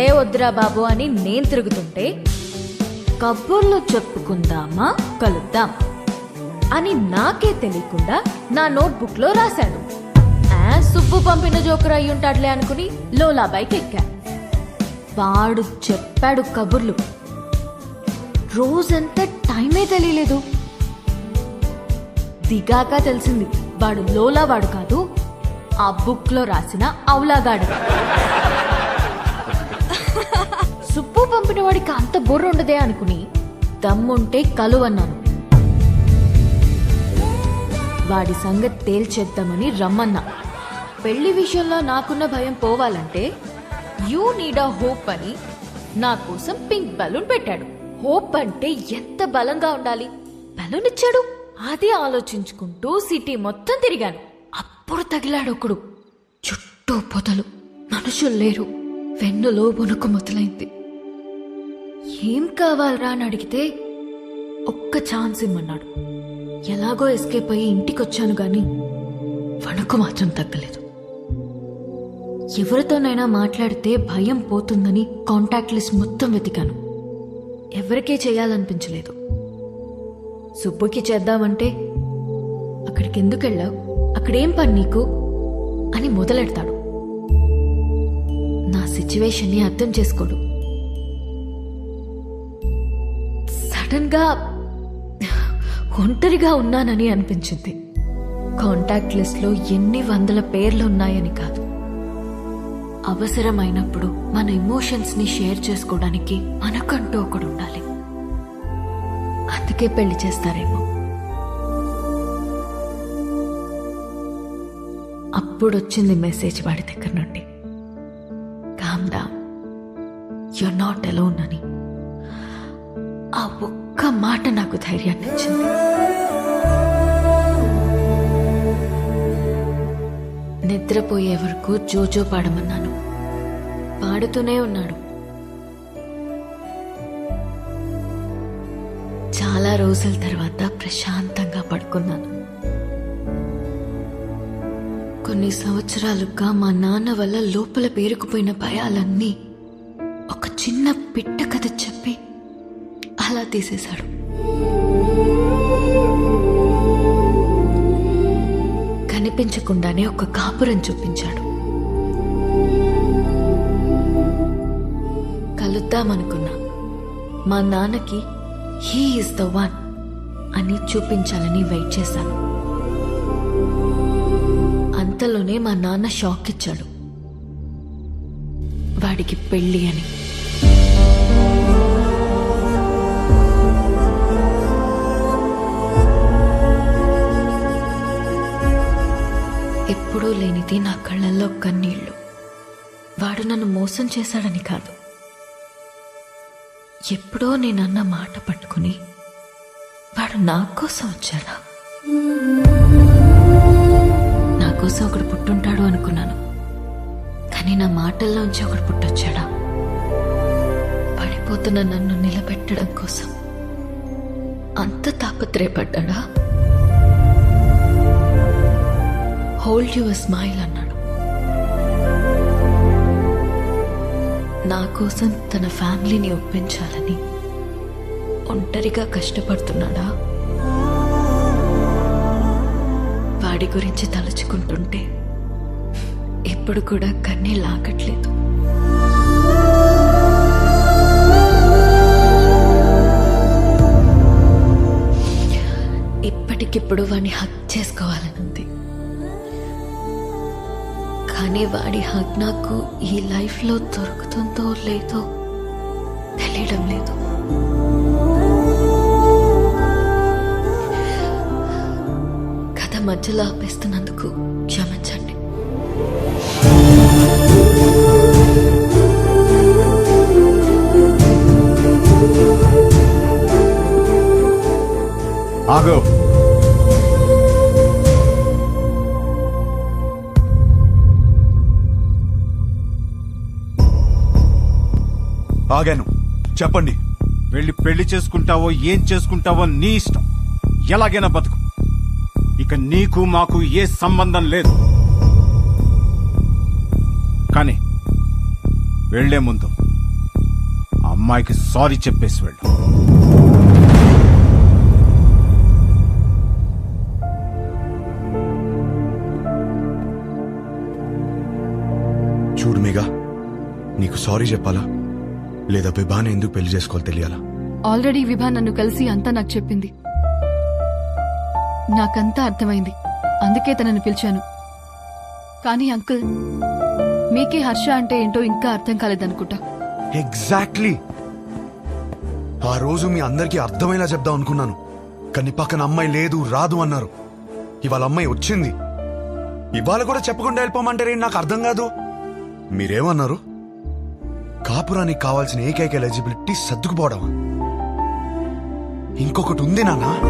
పెళ్ళే వద్దురా బాబు అని నేను తిరుగుతుంటే కబుర్లు చెప్పుకుందామా? కలుద్దాం అని నాకే తెలియకుండా నా నోట్బుక్లో రాశాడు ఆ, సుబ్బు పంపిన జోకర్ అయి ఉంటాడులే అనుకుని లోలాబాయికి ఎక్కా. వాడు చెప్పాడు కబుర్లు. రోజంతా టైమే తెలియలేదు. దిగాక తెలిసింది వాడు లోలా వాడు కాదు ఆ బుక్లో రాసిన అవులాగాడు సుబ్బు పంపిన వాడికి అంత బుర్ర ఉండదే అనుకుని దమ్ముంటే కలువన్నాను. వాడి సంగతి తేల్చేద్దామని రమ్మన్నా. పెళ్ళి విషయంలో నాకున్న భయం పోవాలంటే యూ నీడ్ అ హోప్ అని నా కోసం పింక్ బలూన్ పెట్టాడు. హోప్ అంటే ఎంత బలంగా ఉండాలి? బలూన్ ఇచ్చాడు. అది ఆలోచించుకుంటూ సిటీ మొత్తం తిరిగాను. అప్పుడు తగిలాడు ఒకడు. చుట్టూ పొదలు. మనుషులు లేరు. వెన్నులో వణుకు మొదలైంది ఏం కావాలరా అని అడిగితే ఒక్క ఛాన్స్ ఇమ్మన్నాడు. ఎలాగో ఎస్కేప్ అయ్యి ఇంటికొచ్చాను కానీ వణుకు మాత్రం తగ్గలేదు. ఎవరితోనైనా మాట్లాడితే భయం పోతుందని కాంటాక్ట్ లిస్ట్ మొత్తం వెతికాను. ఎవరికే చేయాలనిపించలేదు. సుబ్బుకి చేద్దామంటే అక్కడికి ఎందుకు వెళ్ళావు అక్కడేం పని నీకు? అని మొదలెడతాడు. నా సిచ్యువేషన్ని అర్థం చేసుకోడు. సడన్గా ఒంటరిగా ఉన్నానని అనిపించింది. కాంటాక్ట్ లిస్ట్లో ఎన్ని వందల పేర్లు ఉన్నాయని కాదు. అవసరమైనప్పుడు మన ఎమోషన్స్ని షేర్ చేసుకోవడానికి మనకంటూ ఒకడు ఉండాలి అందుకే పెళ్ళి చేస్తారేమో. అప్పుడు వచ్చింది మెసేజ్ వాడి దగ్గర నుండి. Calm down you're not alone అని. ఒక్క మాట నాకు ధైర్యాన్ని ఇచ్చింది. నిద్రపోయే వరకు జోజో పాడమన్నాను. పాడుతూనే ఉన్నాడు. చాలా రోజుల తర్వాత ప్రశాంతంగా పడుకున్నాను. కొన్ని సంవత్సరాలుగా మా నాన్న వల్ల లోపల పేరుకుపోయిన భయాలన్నీ ఒక చిన్న పిట్ట కథ చెప్పి అలా తీసేశాడు కనిపించకుండానే ఒక కాపురం చూపించాడు. కలుద్దామనుకున్నా మా నాన్నకి హీ ఈస్ ద వన్ అని చూపించాలని వెయిట్ చేశాను. అంతలోనే మా నాన్న షాక్ ఇచ్చాడు. వాడికి పెళ్ళి అని. ఎప్పుడూ లేనిది నా కళ్ళల్లో కన్నీళ్ళు. వాడు నన్ను మోసం చేశాడని కాదు. ఎప్పుడో నేనన్న మాట పట్టుకుని వాడు నా కోసం వచ్చాడా? నా కోసం ఒకడు పుట్టుంటాడు అనుకున్నాను. కానీ నా మాటల్లోంచి ఒకడు పుట్టొచ్చాడా? పడిపోతున్న నన్ను నిలబెట్టడం కోసం అంత తాపత్రయపడ్డా హోల్డ్ యువర్ స్మైల్ అన్నాడు. నా కోసం తన ఫ్యామిలీని ఒప్పించాలని ఒంటరిగా కష్టపడుతున్నాడా? వాడి గురించి తలుచుకుంటుంటే ఎప్పుడు కూడా కన్నీ లాగట్లేదు. ఇప్పటికిప్పుడు వాడిని హక్ చేసుకోవాలనుంది. కానీ వాడి హక్ నాకు ఈ లైఫ్లో దొరుకుతుందో లేదో తెలియడం లేదు. కథ మధ్యలో ఆపేస్తున్నందుకు క్షమించండి. ఆగో. చెప్పండి. వెళ్ళి పెళ్ళి చేసుకుంటావో ఏం చేసుకుంటావో నీ ఇష్టం. ఎలాగైనా బతుకు. ఇక నీకు మాకు ఏ సంబంధం లేదు. కానీ వెళ్ళే ముందు అమ్మాయికి సారీ చెప్పేసి వెళ్ళు. చూడు మేఘా నీకు సారీ చెప్పాలా? లేదా విభాని ఎందుకు పెళ్ళి చేసుకోవాలి తెలియాలా? ఆల్రెడీ విభా నన్ను కలిసి అంతా నాకు చెప్పింది. నాకంతా అర్థమైంది. అందుకే తనని పిలిచాను. కానీ అంకుల్ మీకే హర్ష అంటే ఏంటో ఇంకా అర్థం కాలేదనుకుంటా. ఎగ్జాక్ట్లీ ఆ రోజు మీ అందరికీ అర్థమయ్యేలా చెప్దాం అనుకున్నాను. కానీ పక్కన అమ్మాయి లేదు రాదు అన్నారు. ఇవాళ అమ్మాయి వచ్చింది. ఇవాళ కూడా చెప్పకుండా వెళ్ళిపోమంటారే నాకు అర్థం కాదు. మీరేమన్నారు? కాపురానికి కావాల్సిన ఏకైక ఎలిజిబిలిటీ సర్దుకుపోవడం. ఇంకొకటి ఉంది నానా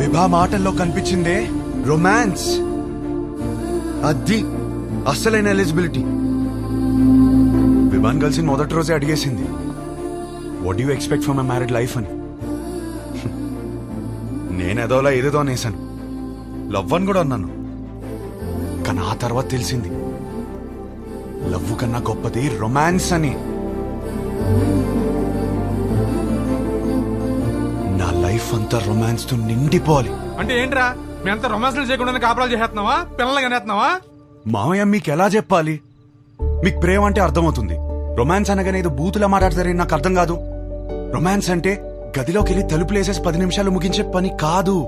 విభా మాటల్లో కనిపించిందే రొమాన్స్. అది అస్సలైన ఎలిజిబిలిటీ. విభాన్ కలిసి మొదటి రోజే అడిగేసింది. What you expect for my married life అని. నేనేదోలా ఏదేదో అనేసాను లవ్ అని కూడా అన్నాను. కానీ ఆ తర్వాత తెలిసింది. లవ్ కన్నా గొప్పది రొమాన్స్ అని. నా లైఫ్ అంతా రొమాన్స్తో నిండిపోవాలి. అంటే ఏంట్రా? మీ అంత రొమాన్స్లు చేయకుండా కాపురాలు చేస్తున్నావా పిల్లలు కనేస్తున్నావా? మామయ్య మీకు ఎలా చెప్పాలి? మీకు ప్రేమ అంటే అర్థమవుతుంది. రొమాన్స్ అనగానే ఏదో బూతులా మాట్లాడతారని నాకు అర్థం కాదు. రొమాన్స్ అంటే గదిలోకి వెళ్ళి తలుపులేసేసి పది నిమిషాలు ముగించే పని కాదు.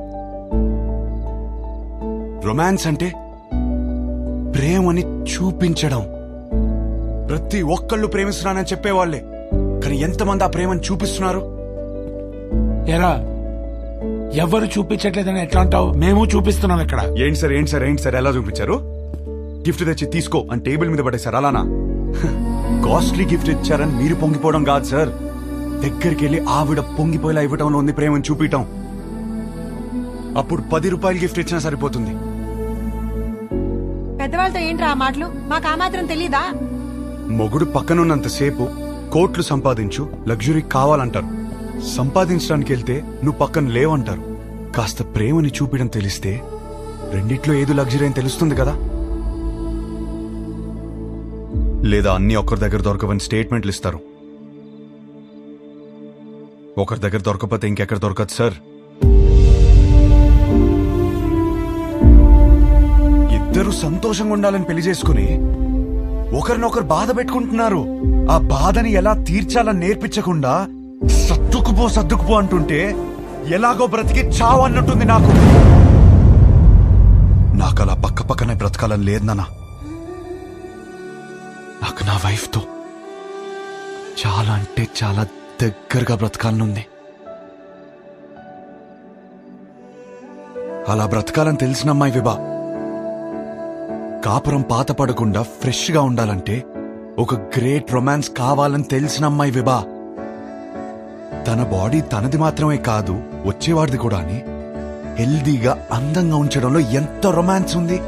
రొమాన్స్ అంటే ప్రేమని చూపించడం. ప్రతి ఒక్కళ్ళు ప్రేమిస్తున్నానని చెప్పేవాళ్ళే కానీ ఎంతమంది ఆ ప్రేమను చూపిస్తున్నారు? ఎరా ఎవరు చూపించట్లేదని ఎట్లా అంటావు? మేము చూపిస్తున్నాం ఇక్కడ. ఏంటి సార్ ఏంటి సార్ ఏంటి సార్ ఎలా చూపించారు? గిఫ్ట్ తెచ్చి తీసుకో అని టేబుల్ మీద పడేశారు అలానా? కాస్ట్లీ గిఫ్ట్ ఇచ్చారని మీరు పొంగిపోవడం కాదు సార్. దగ్గరికి వెళ్ళి ఆవిడ పొంగిపోయేలా ఇవ్వటంలో ఉంది ప్రేమను చూపించటం అప్పుడు పది రూపాయలు గిఫ్ట్ ఇచ్చినా సరిపోతుంది. పెద్దవాళ్ళతో ఏంట్రా ఆ మాటలు? మాకు ఆ మాత్రం తెలీదా? మొగుడు పక్కనున్నంతసేపు కోట్లు సంపాదించు లగ్జరీ కావాలంటారు. సంపాదించడానికి వెళ్తే నువ్వు పక్కన లేవంటారు. కాస్త ప్రేమని చూపించడం తెలిస్తే రెండిట్లో ఏది లగ్జరీ అని తెలుస్తుంది కదా? లేదా అన్ని ఒకరి దగ్గర దొరకవని స్టేట్మెంట్లు ఇస్తారు. ఒకరి దగ్గర దొరకపోతే ఇంకెక్కడ దొరకదు సార్ సంతోషంగా ఉండాలని పెళ్ళి చేసుకుని ఒకరినొకరు బాధ పెట్టుకుంటున్నారు. ఆ బాధని ఎలా తీర్చాలని నేర్పించకుండా సర్దుకుపో సర్దుకుపో అంటుంటే ఎలాగో బ్రతికి చావు అన్నట్టుంది నాకు. నాకు అలా పక్క పక్కనే బ్రతకాలని లేదు నాన్న. నాకు నా వైఫ్తో చాలా అంటే చాలా దగ్గరగా బ్రతకాలనుంది. అలా బ్రతకాలని తెలిసిన అమ్మాయి విభా కాపురం పాత పడకుండా ఫ్రెష్గా ఉండాలంటే ఒక గ్రేట్ రొమాన్స్ కావాలని తెలిసిన అమ్మాయి విభా. తన బాడీ తనది మాత్రమే కాదు వచ్చేవాడిది కూడా అని హెల్దీగా అందంగా ఉంచడంలో ఎంత రొమాన్స్ ఉంది.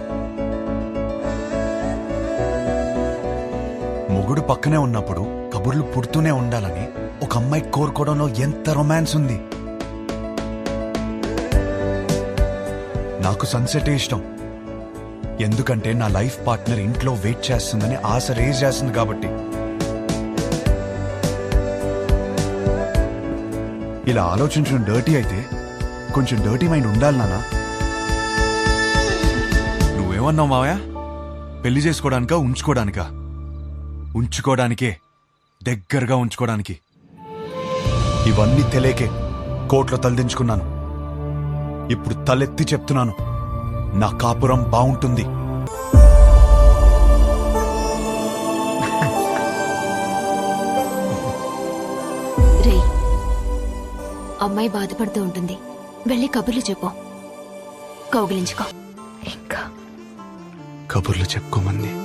మొగుడు పక్కనే ఉన్నప్పుడు కబుర్లు పుడుతూనే ఉండాలని ఒక అమ్మాయి కోరుకోవడంలో ఎంత రొమాన్స్ ఉంది. నాకు సన్సెట్ ఇష్టం. ఎందుకంటే నా లైఫ్ పార్ట్నర్ ఇంట్లో వెయిట్ చేస్తుందని ఆశ రేజ్ చేస్తుంది కాబట్టి. ఇలా ఆలోచించడం డర్టీ అయితే కొంచెం డర్టీ మైండ్ ఉండాలి నానా నువ్వేమన్నావు మావయ్య? పెళ్ళి చేసుకోవడానికా ఉంచుకోవడానికా ఉంచుకోవడానికే దగ్గరగా ఉంచుకోవడానికి ఇవన్నీ తెలియకే కోట్లో తలదించుకున్నాను. ఇప్పుడు తలెత్తి చెప్తున్నాను. నా కాపురం బాగుంటుంది రే అమ్మాయి బాధపడుతూ ఉంటుంది. వెళ్ళి కబుర్లు చెప్పు. కౌగిలించుకో. ఇంకా. కబుర్లు చెప్పుకోమంది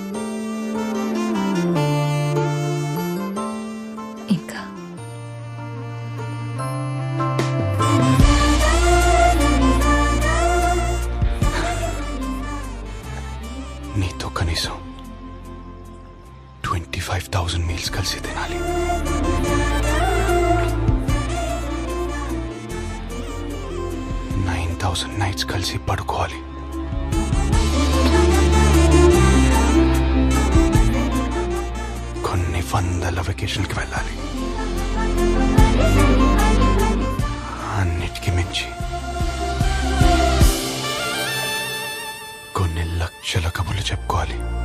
ఉండాలి నైన్ థౌసండ్ నైట్స్ కలిసి పడుకోవాలి. కొన్ని వందల వెకేషన్కి వెళ్ళాలి. అన్నిటికీ మించి కొన్ని లక్షల కబుర్లు చెప్పుకోవాలి.